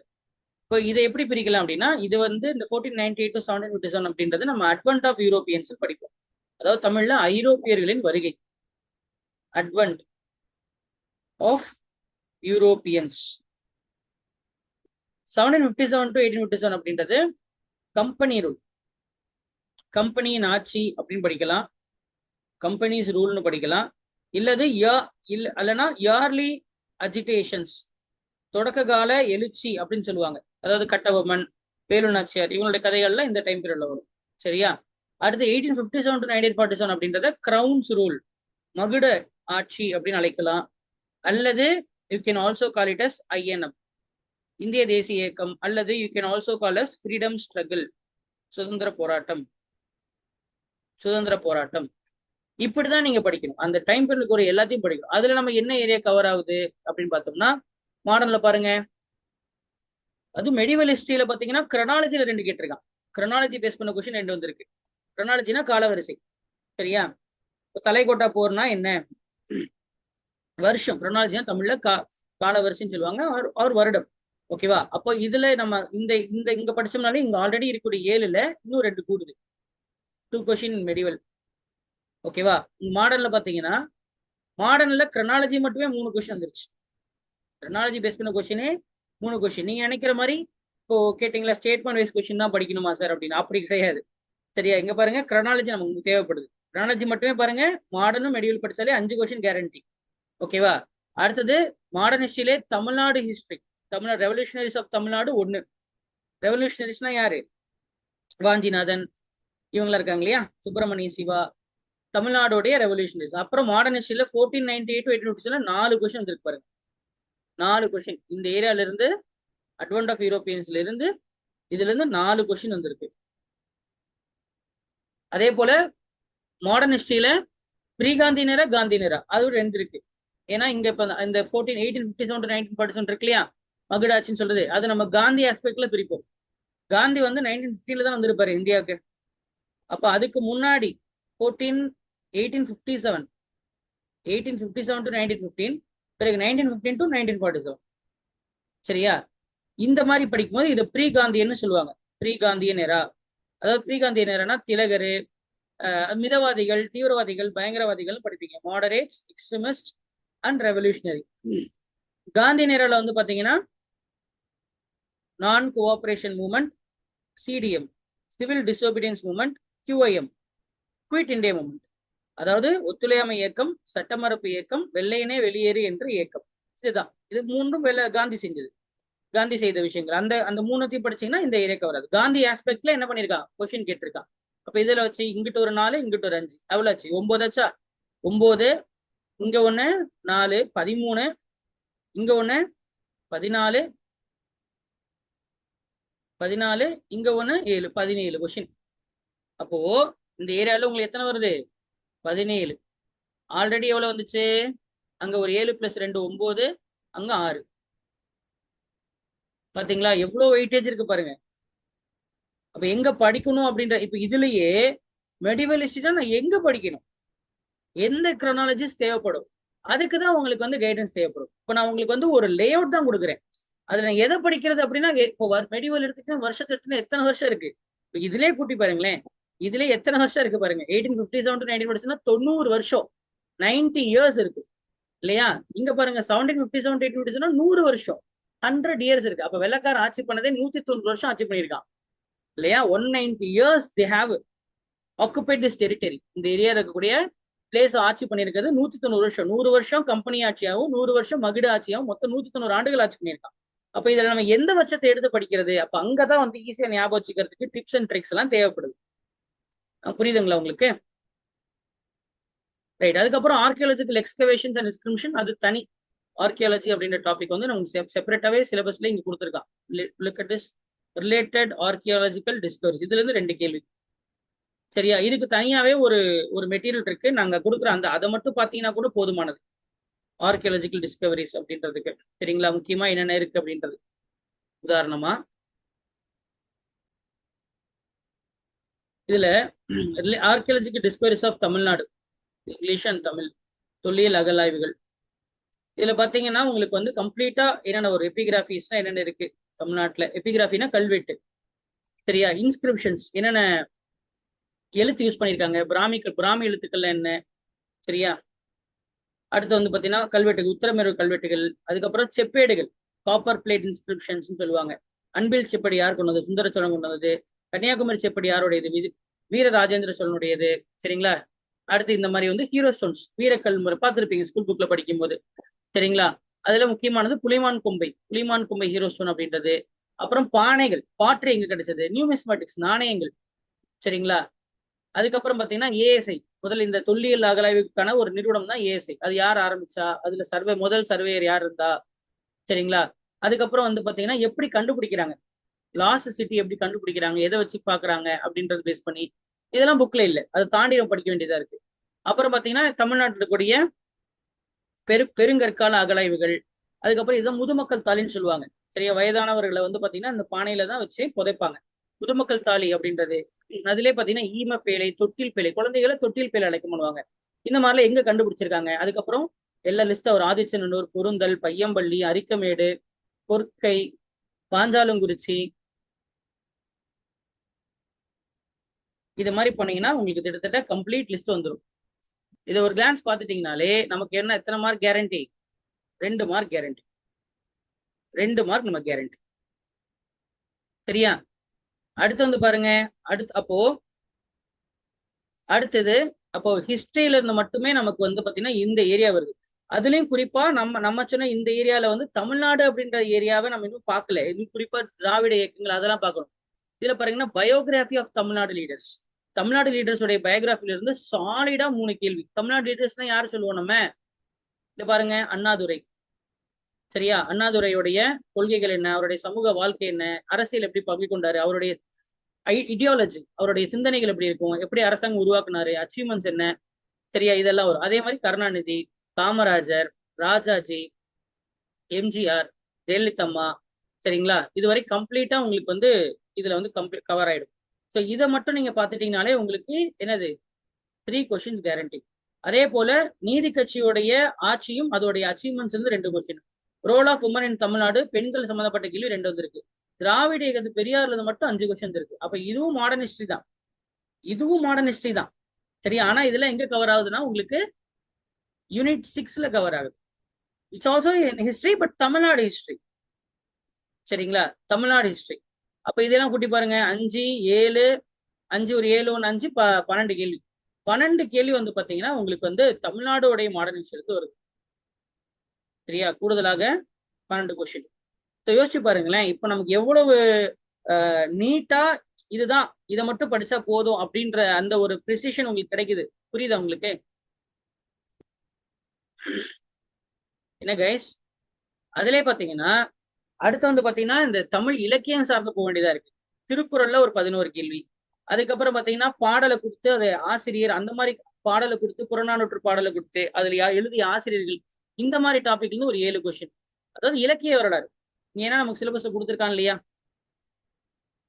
இப்போ இதை எப்படி பிரிக்கலாம் அப்படின்னா இது வந்து இந்த fourteen ninety eight to seventeen fifty seven அப்படின்றது நம்ம அட்வென்ட் ஆஃப் யூரோப்பியன்ஸ் படிப்போம். அதாவது தமிழ்ல ஐரோப்பியர்களின் வருகை. Advent of Europeans seventeen fifty seven to eighteen fifty seven அப்படின்றது கம்பெனி ரூல் கம்பெனியின் ஆட்சி அப்படின்னு படிக்கலாம். கம்பெனிஸ் ரூல்னு படிக்கலாம். இல்லது யா இல்ல அல்லனா இயர்லி அஜிடேஷன்ஸ் தொடக்க கால எழுச்சி அப்படின்னு சொல்லுவாங்க. அதாவது கட்டபொம்மன் வேலுநாச்சியார் இவங்களுடைய கதைகள்ல இந்த டைம் பீரியட்ல வரும். சரியா? அடுத்து eighteen fifty seven to nineteen forty seven அப்படின்றத கிரவுன்ஸ் ரூல் மகுட ஆட்சி அப்படின்னு அழைக்கலாம். அல்லது you can also call it as INM இந்திய தேசிய இயக்கம். அல்லது you can also call as freedom struggle சுதந்திர போராட்டம். சுதந்திர போராட்டம். இப்படிதான் நீங்க படிக்கணும். அந்த டைம் பீரியடுக்கு ஒரு எல்லாத்தையும் படிக்கணும். அதுல நம்ம என்ன ஏரியா கவர் ஆகுது அப்படின்னு பார்த்தோம்னா மாடர்ன்ல பாருங்க. அது மெடிவல் ஹிஸ்டரியில பாத்தீங்கன்னா கிரனாலஜில ரெண்டு கேட்டிருக்கான். கிரனாலஜி பேஸ் பண்ண கொஸ்டின் ரெண்டு வந்திருக்கு. கிரனாலஜினா காலவரிசை. சரியா? இப்போ தலைகோட்டா போர்னா என்ன? வருஷம். கிரனாலஜினா தமிழ்ல கா காலவரிசைன்னு சொல்லுவாங்க. அவர் வருடம். ஓகேவா அப்போ இதுல நம்ம இந்த இந்த இங்க படிச்சோம்னாலே இங்க ஆல்ரெடி இருக்கக்கூடிய ஏழுல இன்னும் ரெண்டு கூடுது. டூ கொஸ்டின் மெடிவல் ஓகேவா? மாடர்ன்ல பாத்தீங்கன்னா மாடர்ன்ல கிரனாலஜி மட்டுமே மூணு கொஸ்டின் வந்துருச்சு. கிரனாலஜி பேஸ் பண்ண கொஸ்டினே மூணு கொஸ்டின் நீங்க நினைக்கிற மாதிரி இப்போ கேட்டீங்களா ஸ்டேட்மெண்ட் வைஸ் கொஸ்டின் தான் படிக்கணுமா சார் அப்படின்னு? அப்படி கிடையாது. சரியா? இங்க பாருங்க கிரனாலஜி நமக்கு தேவைப்படுது. கிரனாலஜி மட்டுமே பாருங்க மாடர்னும் மெடிவல் படிச்சாலே அஞ்சு கொஸ்டின் கேரண்டி ஓகேவா? அடுத்தது modern ஹிஸ்டரியிலே Tamil Nadu history Tamil Nadu revolutionaries of Tamil Nadu ஒண்ணு. ரெவல்யூஷனரிஸ்னா யாரு? வாஞ்சிநாதன். இவங்களா இருக்காங்க இல்லையா? சுப்பிரமணிய சிவா தமிழ்நாடோடைய ரெவல்யூஷனரிஸ் அப்புறம் மாடர்ன் ஹிஸ்டரியில ஃபோர்டீன் நைன்டி எயிட் எயிட் நோட்டிஸ்ல நாலு கொஸ்டின் வந்துருக்கு பாருங்க. நாலு கொஸ்டின் இந்த ஏரியால இருந்து அட்வான்ட் ஆஃப் யூரோப்பியன்ஸ்ல இருந்து இதுல இருந்து நாலு கொஸ்டின் வந்திருக்கு. அதே போல மாடர்ன் ஹிஸ்டரியில ப்ரீ காந்தி நேரா காந்தி நேரா அது ரெண்டு இருக்கு. ஏன்னா இங்க இப்ப இந்த fourteen eighteen fifty seven nineteen forty seven இருக்கு இல்லையா? மகுடாச்சின்னு சொல்றது. அது நம்ம காந்தி ஆஸ்பெக்ட்ல பிரிப்போம். காந்தி வந்து நைன்டீன் ஃபிஃப்டில தான் வந்திருப்பாரு இந்தியாவுக்கு. அப்ப அதுக்கு முன்னாடி fourteen eighteen fifty seven eighteen fifty seven to nineteen fifteen பிறகு nineteen fifteen to nineteen forty seven சரியா? இந்த மாதிரி படிக்கும்போது இதை ப்ரீ காந்தியன்னு சொல்லுவாங்க. ப்ரீ காந்திய நேரா அதாவது ப்ரீ காந்திய நேரம்னா திலகர் மிதவாதிகள் தீவிரவாதிகள் பயங்கரவாதிகள் படிப்பீங்க. Moderates extremist and revolutionary Gandhi நேரால வந்து பாத்தீங்கன்னா non cooperation movement CDM civil disobedience movement QIM quit India movement அதாவது ஒத்துழையாமை இயக்கம் சட்டமறுப்பு இயக்கம் வெள்ளையனே வெளியேறு என்ற இயக்கம். இதுதான். இது மூன்றும் வெள்ள காந்தி செஞ்சது. காந்தி செய்த விஷயங்கள். அந்த அந்த மூணுத்தையும் படிச்சீங்கன்னா இந்த இயக்கம் வராது. காந்தி ஆஸ்பெக்ட்ல என்ன பண்ணிருக்கான் கொஸ்டின் கேட்டிருக்கான் அப்ப இதுல வச்சு இங்கிட்டு ஒரு நாலு இங்கிட்டு ஒரு அஞ்சு. எவ்வளவு ஆச்சு. ஒன்பதாச்சா ஒன்பது இங்க ஒண்ணு நாலு பதிமூணு இங்க ஒண்ணு பதினாலு பதினாலு இங்க ஒண்ணு ஏழு பதினேழு கொஸ்டின் அப்போ இந்த ஏரியால உங்களுக்கு எத்தனை வருது? பதினேழு. ஆல்ரெடி எவ்வளவு வந்துச்சு? அங்க ஒரு ஏழு பிளஸ் ரெண்டு ஒன்பது அங்க ஆறு. பாத்தீங்களா? எவ்வளவு வெயிட்டேஜ் இருக்கு பாருங்க. அப்ப எங்க படிக்கணும் அப்படின்ற இப்ப இதுலயே மெடிவல் நான் எங்க படிக்கணும்? எந்த கிரோனாலஜிஸ் தேவைப்படும்? அதுக்கு தான் உங்களுக்கு வந்து கைடன்ஸ் தேவைப்படும். இப்போ நான் உங்களுக்கு வந்து ஒரு லே அவுட் தான் கொடுக்குறேன். அதுல நான் எதை படிக்கிறது அப்படின்னா இப்போ மெடிவல் எடுத்துட்டு வருஷத்து எத்தனை வருஷம் இருக்கு? இப்போ இதுலயே கூட்டி பாருங்களேன். இதுலயே எத்தனை வருஷம் இருக்கு பாருங்க? Eighteen fifty seven to nineteen தொண்ணூறு வருஷம். நைன்டி இயர்ஸ் இருக்கு. இல்லையா? இங்க பாருங்க seventeen fifty seven eight fifty நூறு வருஷம். ஹண்ட்ரட் இயர்ஸ் இருக்கு. அப்ப வெள்ளக்காரன் ஆட்சி பண்ணதே நூத்தி தொண்ணூறு வருஷம் ஆட்சி பண்ணியிருக்கான். இல்லையா? One ninety years they have occupied this territory இந்த ஏரியா இருக்கக்கூடிய பிளேஸ் ஆட்சி பண்ணியிருக்கிறது நூத்தி தொண்ணூறு வருஷம். நூறு வருஷம் கம்பெனி ஆட்சியாகவும் நூறு வருஷம் மகிடு ஆட்சியாகவும் மொத்தம் நூத்தி தொண்ணூறு ஆண்டுகள் ஆட்சி பண்ணியிருக்கான். அப்ப இதுல நம்ம எந்த வருஷத்தை எடுத்து படிக்கிறது? அப்ப அங்கதான் வந்து ஈஸியா ஞாபகம் வச்சுக்கிறதுக்கு டிப்ஸ் அண்ட் ட்ரிக்ஸ் எல்லாம் தேவைப்படுது. புரியுதுங்களா உங்களுக்கு? ரைட் அதுக்கப்புறம் ஆர்கியாலஜிக்கல் எக்ஸ்கவேஷன்ஸ் அண்ட் எக்ஸ்கிரிமிஷன் அது தனி ஆர்கியாலஜி அப்படின்ற டாபிக் வந்து நமக்கு செப்பரேட்டாவே சிலபஸ்ல இங்க கொடுத்துருக்கான். ரிலேட்டட் ஆர்கியாலஜிக்கல் டிஸ்கவரிஸ் இதுல இருந்து ரெண்டு கேள்வி. சரியா? இதுக்கு தனியாவே ஒரு ஒரு மெட்டீரியல் இருக்கு. நாங்க கொடுக்குற அந்த அதை மட்டும் பாத்தீங்கன்னா கூட போதுமானது. ஆர்கியாலஜிக்கல் டிஸ்கவரிஸ் அப்படின்றதுக்கு. சரிங்களா? முக்கியமா என்னென்ன இருக்கு அப்படின்றது. உதாரணமா இதுல archaeological discoveries of Tamil Nadu English and Tamil தொல்லியல் அகலாய்வுகள். இதுல பாத்தீங்கன்னா உங்களுக்கு வந்து கம்ப்ளீட்டா என்னென்ன ஒரு எபிகிராஃபிஸ்னா என்னென்ன இருக்கு? தமிழ்நாட்டுல. எபிகிராஃபினா கல்வெட்டு. சரியா? இன்ஸ்கிரிப்ஷன்ஸ் என்னென்ன எழுத்து யூஸ் பண்ணியிருக்காங்க பிராமிக்கள் பிராமி எழுத்துக்கள்ல என்ன? சரியா? அடுத்து வந்து பாத்தீங்கன்னா கல்வெட்டுகள் உத்தரமேரு கல்வெட்டுகள் அதுக்கப்புறம் செப்பேடுகள். காப்பர் பிளேட் இன்ஸ்கிரிப்ஷன்ஸ் சொல்லுவாங்க. அன்பில் செப்படி யார் கொண்டு வந்தது சுந்தர சோழன் கொண்டு வந்தது கன்னியாகுமரி செப்படி யாருடையது வீர ராஜேந்திர சோழனுடையது. சரிங்களா? அடுத்து இந்த மாதிரி வந்து ஹீரோ ஸ்டோன்ஸ் வீரக்கல் முறை பார்த்துருப்பீங்க ஸ்கூல் புக்ல படிக்கும் போது சரிங்களா? அதுல முக்கியமானது புலிமான் கொம்பை புலிமான் கொம்பை ஹீரோ ஸ்டோன் அப்படின்றது. அப்புறம் பானைகள் பாற்று எங்க கிடைச்சது? நியூமிஸ்மேட்டிக்ஸ் நாணயங்கள். சரிங்களா? அதுக்கப்புறம் பாத்தீங்கன்னா ஏஎஸ்ஐ முதல் இந்த தொல்லியல் அகலாய்வுக்கான ஒரு நிறுவனம் தான் ஏஎஸ்ஐ அது யார் ஆரம்பிச்சா? அதுல சர்வே முதல் சர்வேயர் யார் இருந்தா? சரிங்களா? அதுக்கப்புறம் வந்து பாத்தீங்கன்னா எப்படி கண்டுபிடிக்கிறாங்க? லாஸ்ட் சிட்டி எப்படி கண்டுபிடிக்கிறாங்க எதை வச்சு பாக்குறாங்க அப்படின்றது பேஸ் பண்ணி இதெல்லாம் புக்ல இல்ல. அதை தாண்டி நம்ம படிக்க வேண்டியதா இருக்கு. அப்புறம் பாத்தீங்கன்னா தமிழ்நாட்டில் இருக்கக்கூடிய பெரு பெருங்கற்கால அகலாய்வுகள் அதுக்கப்புறம் இதை முதுமக்கள் தாலின்னு சொல்லுவாங்க. சரியா? வயதானவர்களை வந்து பாத்தீங்கன்னா இந்த பானையில தான் வச்சு புதைப்பாங்க. முதுமக்கள் தாலி அப்படின்றது. அதுலயே பாத்தீங்கன்னா ஈம பேலை தொட்டில் பேலை குழந்தைகளை தொட்டில் பேலை அழைக்க பண்ணுவாங்க. இந்த மாதிரிலாம் எங்க கண்டுபிடிச்சிருக்காங்க? அதுக்கப்புறம் எல்லா லிஸ்ட் ஒரு ஆதிச்சநல்லூர் பொருந்தல் பையம்பள்ளி அரிக்கமேடு பொற்கை பாஞ்சாலங்குறிச்சி இது மாதிரி பண்ணீங்கன்னா உங்களுக்கு கிட்டத்தட்ட கம்ப்ளீட் லிஸ்ட் வந்துடும் இதை ஒரு கிளான்ஸ் பார்த்துட்டீங்கனாலே நமக்கு என்ன எத்தனை மார்க் கேரண்டி ரெண்டு மார்க் கேரண்டி ரெண்டு மார்க் நம்ம கேரண்டி சரியா? அடுத்து வந்து பாருங்க. அடுத்து அப்போ அடுத்தது அப்போ ஹிஸ்டரியில இருந்து மட்டுமே நமக்கு வந்து பாத்தீங்கன்னா இந்த ஏரியா வருது. அதுலயும் குறிப்பா நம்ம நம்ம சொன்ன இந்த ஏரியால வந்து தமிழ்நாடு அப்படின்ற ஏரியாவை நம்ம இன்னும் பார்க்கல. இன்னும் குறிப்பா திராவிட இயக்கங்கள் அதெல்லாம் பார்க்கணும். இதுல பாருங்கன்னா biography of Tamil Nadu leaders Tamil Nadu லீடர்ஸோடைய பயோகிராஃபில இருந்து சாலிடா மூணு கேள்வி. தமிழ்நாடு லீடர்ஸ்னா யாரு சொல்லுவோம் நம்ம? இல்ல பாருங்க அண்ணாதுரை. சரியா? அண்ணாதுரையுடைய கொள்கைகள் என்ன? அவருடைய சமூக வாழ்க்கை என்ன? அரசியல் எப்படி பங்கு கொண்டாரு? அவருடைய ஐடியாலஜி அவருடைய சிந்தனைகள் எப்படி இருக்கும்? எப்படி அரசாங்கம் உருவாக்குனாரு? அச்சீவ்மெண்ட்ஸ் என்ன? சரியா? இதெல்லாம் வரும். அதே மாதிரி கருணாநிதி காமராஜர் ராஜாஜி எம்ஜிஆர் ஜெயலலிதம்மா சரிங்களா? இதுவரை கம்ப்ளீட்டா உங்களுக்கு வந்து இதுல வந்து கம்ப்ளீட் கவர் ஆயிடும். ஸோ இதை மட்டும் நீங்க பாத்துட்டீங்கனாலே உங்களுக்கு என்னது? த்ரீ கொஸ்டின்ஸ் கேரண்டி அதே போல நீதி கட்சியுடைய ஆட்சியும் அதோடைய அச்சீவ்மெண்ட்ஸ் வந்து ரெண்டு question role of women in Tamil Nadu பெண்கள் சம்பந்தப்பட்ட கேள்வி ரெண்டு வந்திருக்கு. திராவிட இயக்கத்து பெரியார்ல இருந்து மட்டும் அஞ்சு கொஸ்டின் இருக்கு. அப்ப இதுவும் மாடர்ன் ஹிஸ்டரி தான். இதுவும் மாடர்ன் ஹிஸ்டரி தான். சரி ஆனா இதுல எங்க கவர் ஆகுதுன்னா உங்களுக்கு யூனிட் சிக்ஸ்ல கவர் ஆகுது. It's also history but Tamil Nadu history சரிங்களா? தமிழ்நாடு ஹிஸ்டரி அப்ப இதெல்லாம் கூட்டி பாருங்க. அஞ்சு ஏழு அஞ்சு ஒரு ஏழு ஒன்று அஞ்சு ப பன்னெண்டு கேள்வி. பன்னெண்டு கேள்வி வந்து பாத்தீங்கன்னா உங்களுக்கு வந்து தமிழ்நாடோடைய மாடல் ஹிஸ்டரி இருந்து வருது. சரியா? கூடுதலாக பன்னெண்டு கொஸ்டின் ஸோ யோசிச்சு பாருங்களேன். இப்போ நமக்கு எவ்வளவு நீட்டா இதுதான் இதை மட்டும் படிச்சா போதும் அப்படின்ற அந்த ஒரு ப்ரிசிஷன் உங்களுக்கு கிடைக்குது. புரியுதா உங்களுக்கு? என்ன கைஸ் அதுல பாத்தீங்கன்னா அடுத்து வந்து பாத்தீங்கன்னா இந்த தமிழ் இலக்கியம் சார்ந்து போக வேண்டியதா இருக்கு. திருக்குறள்ல ஒரு பதினோரு கேள்வி. அதுக்கப்புறம் பாத்தீங்கன்னா பாடலை கொடுத்து அதை ஆசிரியர் அந்த மாதிரி பாடலை கொடுத்து புறநானூற்று பாடலை கொடுத்து அதுல யா- எழுதிய ஆசிரியர்கள் இந்த மாதிரி டாபிக்ல ஒரு ஏழு கொஸ்டின் அதாவது இலக்கிய வரலாறு. ஏன்னா நமக்கு சிலபஸ்ல கொடுத்துருக்கான் இல்லையா?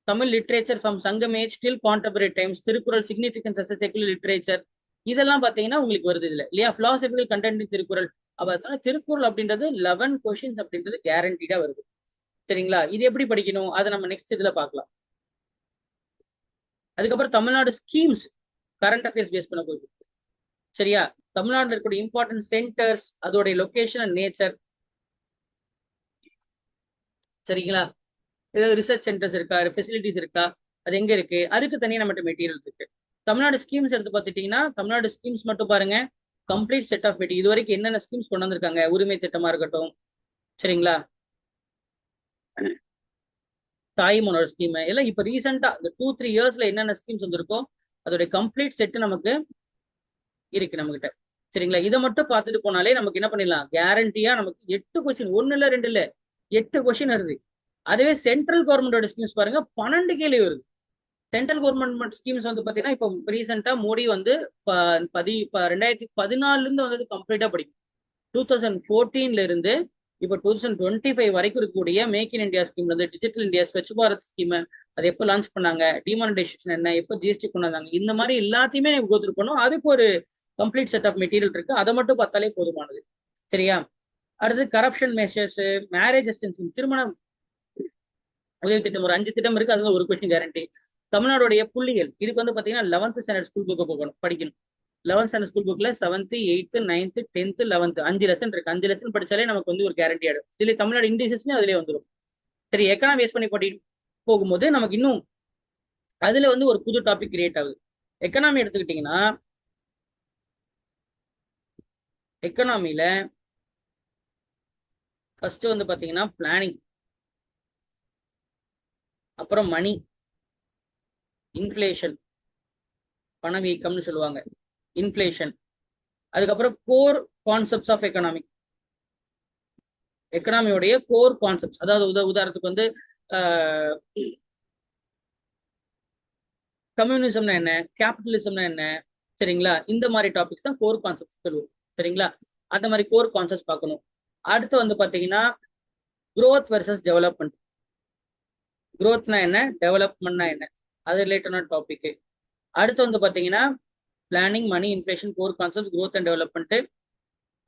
Tamil literature from Sangam age till contemporary times Thirukkural significance as secular literature இதெல்லாம் பாத்தீங்கன்னா உங்களுக்கு வருது இதுல இல்லையா? Philosophical content Thirukkural. அப்ப திருக்குறள் அப்படின்றது லெவன் கொஸ்டின்ஸ் அப்படின்றது கேரண்டீடா வருது. சரிங்களா? இது எப்படி படிக்கணும்? அதை நம்ம நெக்ஸ்ட் இதுல பார்க்கலாம். அதுக்கப்புறம் Tamil Nadu schemes current affairs face பண்ண போகுது. சரியா? தமிழ்நாட்டில் இருக்கக்கூடிய இம்பார்ட்டன்ட் சென்டர்ஸ் அதோடைய லொகேஷன் அண்ட் நேச்சர் சரிங்களா? ஏதாவது ரிசர்ச் சென்டர்ஸ் இருக்கா? ஃபெசிலிட்டிஸ் இருக்கா? அது எங்க இருக்கு? அதுக்கு தனியாக நம்மகிட்ட மெட்டீரியல் இருக்கு. தமிழ்நாடு ஸ்கீம்ஸ் எடுத்து பார்த்துட்டீங்கன்னா தமிழ்நாடு ஸ்கீம்ஸ் மட்டும் பாருங்க. கம்ப்ளீட் செட் ஆஃப் மெட்டீரியல் இது வரைக்கும் என்னென்ன ஸ்கீம்ஸ் கொண்டு வந்திருக்காங்க? உரிமை திட்டமா இருக்கட்டும். சரிங்களா? தாய்மோனோட ஸ்கீம் எல்லாம் இப்போ ரீசெண்டா இந்த டூ த்ரீ இயர்ஸ்ல என்னென்ன ஸ்கீம்ஸ் வந்திருக்கோ அதோடைய கம்ப்ளீட் செட்டு நமக்கு இருக்கு நம்ம கிட்ட சரிங்களா? இதை மட்டும் பார்த்துட்டு போனாலே நமக்கு என்ன பண்ணிடலாம்? கேரண்டியா நமக்கு எட்டு கொஸ்டின் ஒன்னு இல்ல ரெண்டு இல்ல எட்டு கொஸ்டின் வருது. அதுவே சென்ட்ரல் கவர்மெண்டோட ஸ்கீம்ஸ் பாருங்க பன்னெண்டு கேள்வி வருது. சென்ட்ரல் கவர்மெண்ட் ஸ்கீம்ஸ் வந்து பாத்தீங்கன்னா இப்போ ரீசெண்டா மோடி வந்து ப- பதி ரெண்டாயிரத்தி பதினாலுல இருந்து வந்து கம்ப்ளீட்டா படிக்கும். டூ தௌசண்ட் ஃபோர்டீன்ல இருந்து இப்போ டூ தௌசண்ட் டுவெண்ட்டி ஃபைவ் வரைக்கும் இருக்கக்கூடிய மேக் இன் இந்தியா ஸ்கீம்ல இருந்து digital India Swachh Bharat scheme அது எப்போ லான்ச் பண்ணாங்க? டிமானிடைசேஷன் என்ன? எப்போ ஜிஎஸ்டி கொண்டு வந்தாங்க? இந்த மாதிரி எல்லாத்தையுமே நீங்க கோத்ரூ பண்ணும். அதுக்கு ஒரு கம்ப்ளீட் செட் ஆஃப் மெட்டீரியல் இருக்கு. அதை மட்டும் பார்த்தாலே போதுமானது. சரியா? அடுத்து கரப்ஷன் மெஷர்ஸ் மேரேஜ் அசிஸ்டன்ஸ் திருமணம். உதவி திட்டம் ஒரு அஞ்சு திட்டம் இருக்கு. அதுல ஒரு கொஸ்டின் கேரண்டி தமிழ்நாடுடைய புள்ளிகள் இதுக்கு வந்து பாத்தீங்கன்னா லெவன்த் ஸ்டாண்டர்ட் ஸ்கூல் புக்கு போகணும் படிக்கணும். லெவன்த் ஸ்டாண்டர்ட் ஸ்கூல் புக்ல seventh eighth ninth tenth eleventh அஞ்சு லெசன் இருக்கு. அஞ்சு லெசன் படிச்சாலே நமக்கு வந்து ஒரு கேரண்டி ஆயிடும். இதுல தமிழ்நாடு இண்டிசஸ்மே அதுலயே வந்துடும் சரி எக்கனாமி வேஸ்ட் பண்ணி போட்டி போகும்போது நமக்கு இன்னும் அதுல வந்து ஒரு புது டாபிக் கிரியேட் ஆகுது. எக்கனாமி எடுத்துக்கிட்டீங்கன்னா எக்கனாமில ஃபர்ஸ்ட் வந்து பாத்தீங்கன்னா பிளானிங் அப்புறம் மணி இன்ஃப்ளேஷன் பணவீக்கம்னு சொல்லுவாங்க. இன்ஃப்ளேஷன் அதுக்கப்புறம் கோர் கான்செப்ட்ஸ் ஆஃப் எக்கனாமிக் எக்கனாமியோடைய கோர் கான்செப்ட்ஸ் அதாவது உத உதாரணத்துக்கு வந்து கம்யூனிசம்னா என்ன கேபிட்டலிசம்னா என்ன சரிங்களா? இந்த மாதிரி டாபிக்ஸ் தான் கோர் கான்செப்ட் சொல்லுவோம் சரிங்களா? அந்த மாதிரி கோர் கான்செப்ட் பார்க்கணும். அடுத்து வந்து பாத்தீங்கன்னா குரோத் வெர்சஸ் டெவலப்மெண்ட் குரோத்னா என்ன டெவலப்மெண்ட்னா என்ன? அது ரிலேட்டடான டாபிக் அடுத்து வந்து பாத்தீங்கன்னா planning money inflation core concept growth and development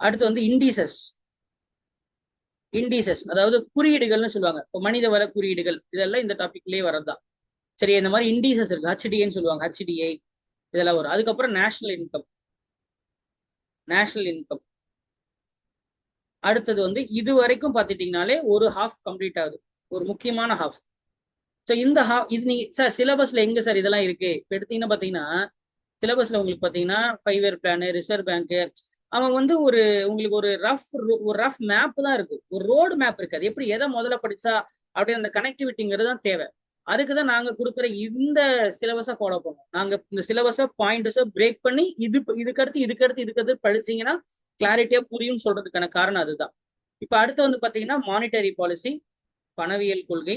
அடுத்து வந்து இண்டீசஸ் இண்டீசஸ் அதாவது குறியீடுகள்னு சொல்லுவாங்க. இப்போ மனித வள குறியீடுகள் இதெல்லாம் இந்த டாபிக்லயே வரதுதான் சரி இந்த மாதிரி இண்டீசஸ் இருக்கு. ஹச்டிஏன்னு சொல்லுவாங்க. ஹச்டிஏ இதெல்லாம் வரும். அதுக்கப்புறம் நேஷனல் இன்கம் நேஷனல் இன்கம் அடுத்தது வந்து இது வரைக்கும் பார்த்துட்டீங்கனாலே ஒரு ஹாஃப் கம்ப்ளீட் ஆகுது. ஒரு முக்கியமான ஹாஃப் ஸோ இந்த ஹாஃப் இது நீங்க சார் சிலபஸ்ல எங்க சார் இதெல்லாம் இருக்கு? இப்போ எடுத்தீங்கன்னா பார்த்தீங்கன்னா சிலபஸ்ல உங்களுக்கு பார்த்தீங்கன்னா ஃபைவ் இயர் பிளானு ரிசர்வ் பேங்க்கு அவங்க வந்து ஒரு உங்களுக்கு ஒரு ரஃப் ஒரு ரஃப் மேப் தான் இருக்கு. ஒரு ரோடு மேப் இருக்கு. அது எப்படி எதை முதல்ல படிச்சா அப்படி அந்த கனெக்டிவிட்டிங்கிறது தான் தேவை. அதுக்கு தான் நாங்க கொடுக்குற இந்த சிலபஸை ஃபாலோ பண்ணுவோம். நாங்க இந்த சிலபஸை பாயிண்ட்ஸை பிரேக் பண்ணி இது இதுக்கடுத்து இதுக்கடுத்து இதுக்கடுத்து படிச்சீங்கன்னா கிளாரிட்டியா புரியும் சொல்றதுக்கான காரணம் அதுதான். இப்ப அடுத்து வந்து பாத்தீங்கன்னா மானிட்டரி பாலிசி பணவியல் கொள்கை.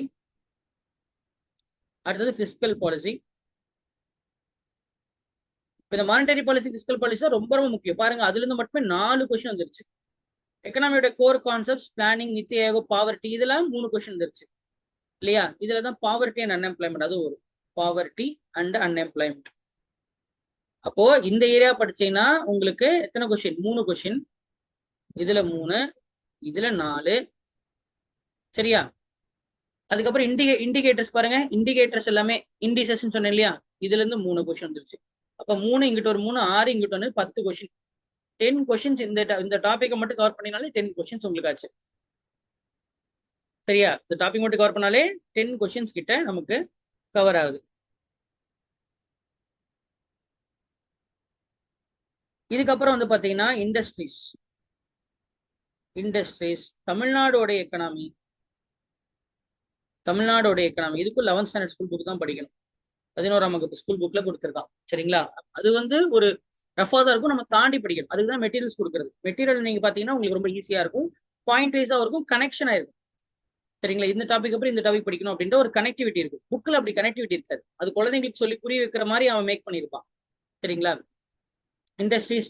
அடுத்தது பிசிக்கல் பாலிசி இந்த மானிட்டரி பாலிசி பிசிக்கல் பாலிசி ரொம்ப ரொம்ப முக்கியம். பாருங்க அதுல இருந்து மட்டுமே நாலு கொஸ்டின் வந்துருச்சு. எக்கனாமியோட core concept planning NITI ஆயோகம் poverty இதெல்லாம் மூணு கொஸ்டின் வந்துருச்சு. இல்லையா? இதுல தான் பாவர்ட்டி அண்ட் அன்எம்ப்ளாய்மெண்ட் அது வரும் பாவர்ட்டி அண்ட் அன்எம்ப்ளாய்மெண்ட் அப்போ இந்த ஏரியா படிச்சீங்கன்னா உங்களுக்கு எத்தனை கொஸ்டின் மூணு கொஸ்டின் இதுல மூணு இதுல நாலு. சரியா? அதுக்கப்புறம் இண்டிகே இண்டிகேட்டர்ஸ் பாருங்க. இண்டிகேட்டர்ஸ் எல்லாமே இண்டிசஸ் சொன்னேன் இல்லையா? இதுல இருந்து மூணு கொஸ்டின் வந்துருச்சு. அப்ப மூணு இங்கிட்ட ஒரு மூணு ஆறு இங்கிட்ட ஒன்று பத்து கொஸ்டின் டென் கொஸ்டின்ஸ் இந்த இந்த டாப்பிக்கை மட்டும் கவர் பண்ணினாலே டென் கொஸ்டின்ஸ் உங்களுக்கு ஆச்சு. சரியா? இந்த டாபிக் மட்டும் கவர் பண்ணாலே டென் கொஸ்டின்ஸ் கிட்ட நமக்கு கவர் ஆகுது. இதுக்கப்புறம் வந்து பாத்தீங்கன்னா இண்டஸ்ட்ரீஸ் இண்டஸ்ட்ரீஸ் தமிழ்நாடோட எக்கனாமி தமிழ்நாடோட எக்கனாமி இதுக்கும் லெவன்த் ஸ்டாண்டர்ட் ஸ்கூல் புக் தான் படிக்கணும். பதினோராம் வகுப்பு ஸ்கூல் புக்ல கொடுத்துருக்கான். சரிங்களா? அது வந்து ஒரு ரஃபா தான் இருக்கும். நம்ம தாண்டி படிக்கணும். அதுக்கு தான் மெட்டீரியல்ஸ் கொடுக்குறது. மெட்டீரியல் நீங்க பாத்தீங்கன்னா உங்களுக்கு ரொம்ப ஈஸியா இருக்கும். பாயிண்ட் வைஸா இருக்கும். கனெக்ஷன் ஆயிருக்கும் சரிங்களா? இந்த டாபிக் அப்புறம் இந்த டாபிக் படிக்கணும் அப்படின்ற ஒரு கனெக்டிவிட்டி இருக்கு. புக்ல அப்படி கனெக்டிவிட்டி இருக்காது. அது குழந்தைங்களுக்கு சொல்லி புரிய வைக்கிற மாதிரி அவன் மேக் பண்ணியிருப்பான். சரிங்களா? இண்டஸ்ட்ரீஸ்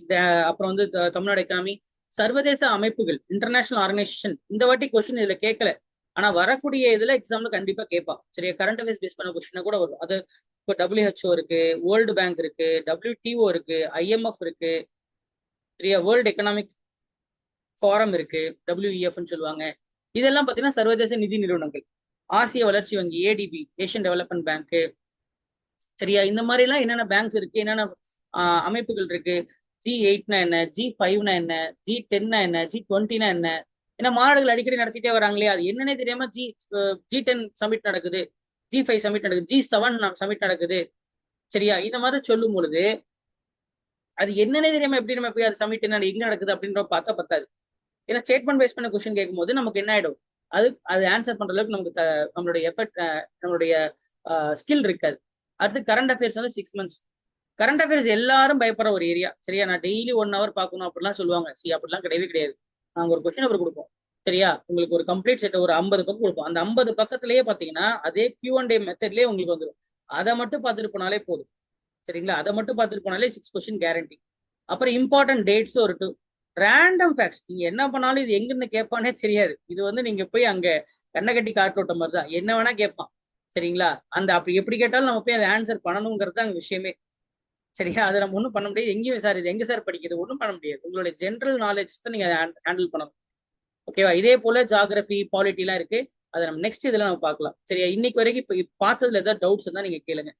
அப்புறம் வந்து தமிழ்நாடு எக்கனாமி சர்வதேச அமைப்புகள் இன்டர்நேஷனல் ஆர்கனைசேஷன் இந்த வாட்டி கொஸ்டின் இதுல கேட்கல. ஆனா வரக்கூடிய இதுல எக்ஸாம்ல கண்டிப்பா கேட்பான். சரியா கரண்ட் அஃபேர்ஸ் பேஸ் பண்ண கொஸ்டின் கூட வரும் அது இப்போ டபிள்யூஹெச்ஓ இருக்கு வேர்ல்டு பேங்க் இருக்கு டபிள்யூடிஓ இருக்கு ஐஎம்எஃப் இருக்கு சரியா? வேர்ல்டு எக்கனாமிக் ஃபாரம் இருக்கு டபிள்யூஇஎஃப்னு சொல்லுவாங்க. இதெல்லாம் பாத்தீங்கன்னா சர்வதேச நிதி நிறுவனங்கள். ஆசிய வளர்ச்சி வங்கி ஏடிபி ஏஷியன் டெவலப்மெண்ட் பேங்க் சரியா? இந்த மாதிரி எல்லாம் என்னென்ன பேங்க்ஸ் இருக்கு என்னென்ன அமைப்புகள் இருக்கு? ஜி எயிட்னா என்ன? ஜி ஃபைவ்னா என்ன? ஜி டென்னா என்ன? ஜி டுவெண்ட்டினா என்ன? ஏன்னா மாநாடுகள் அடிக்கடி நடத்திட்டே வராங்களே அது என்னன்னே தெரியாம ஜி ஜி டென் சமிட் நடக்குது. ஜி ஃபைவ் சமிட் நடக்குது. ஜி செவன் சமிட் நடக்குது. சரியா? இந்த மாதிரி சொல்லும் பொழுது அது என்னன்னே தெரியாம எப்படி நம்ம போய் அது சமிட் என்ன எங்க நடக்குது அப்படின்ற பார்த்தா பத்தாது. ஏன்னா ஸ்டேட்மெண்ட் பேஸ் பண்ண கொஸ்டின் கேட்கும்போது நமக்கு என்ன ஆயிடும்? அது அது ஆன்சர் பண்ற அளவுக்கு நமக்கு நம்மளுடைய எஃபர்ட் நம்மளுடைய ஸ்கில் இருக்காது. அடுத்து கரண்ட் அஃபேர்ஸ் வந்து சிக்ஸ் மந்த்ஸ் கரண்ட் அஃபேர்ஸ் எல்லாரும் பயப்படுற ஒரு ஏரியா சரியா? நான் டெய்லி ஒன் ஹவர் பார்க்கணும் அப்படிலாம் சொல்லுவாங்க. சி அப்படிலாம் கிடையவே கிடையாது. நாங்க ஒரு கொஸ்டின் நம்பர் கொடுப்போம். சரியா? உங்களுக்கு ஒரு கம்ப்ளீட் செட் ஒரு ஐம்பது பக்கம் கொடுப்போம். அந்த ஐம்பது பக்கத்திலேயே பாத்தீங்கன்னா அதே கியூ அண்ட் டே மெத்தட்லயே உங்களுக்கு வந்துடும் அதை மட்டும் பார்த்துட்டு போனாலே போதும். சரிங்களா? அதை மட்டும் பார்த்துட்டு போனாலே சிக்ஸ் கொஸ்டின் கேரண்டி அப்புறம் இம்பார்ட்டன்ட் டேட்ஸ் ஒரு டூ ரேண்டம் ஃபேக்ட்ஸ் நீங்க என்ன பண்ணாலும் இது எங்கன்னு கேட்பானே தெரியாது. இது வந்து நீங்க போய் அங்க கண்ணை கட்டி காட்டோட்ட விட்ட மாதிரி தான். என்ன வேணா கேட்பான். சரிங்களா? அந்த அப்படி எப்படி கேட்டாலும் நம்ம போய் அதை ஆன்சர் பண்ணணுங்கிறது தான் விஷயமே. சரியா? அதை நம்ம ஒன்றும் பண்ண முடியாது. எங்கேயும் சார் இது எங்க சார் படிக்கிறது? ஒன்றும் பண்ண முடியாது. உங்களுடைய ஜென்ரல் நாலேஜ் தான் நீங்க ஹேண்டில் பண்ணணும். ஓகேவா இதே போல ஜாகிரபி பாலிட்டி எல்லாம் இருக்கு. அதை நம்ம நெக்ஸ்ட் இதுல நம்ம பார்க்கலாம். சரியா? இன்னைக்கு வரைக்கும் இப்போ பார்த்ததுல ஏதாவது டவுட்ஸ் இருந்தா நீங்க கேளுங்க.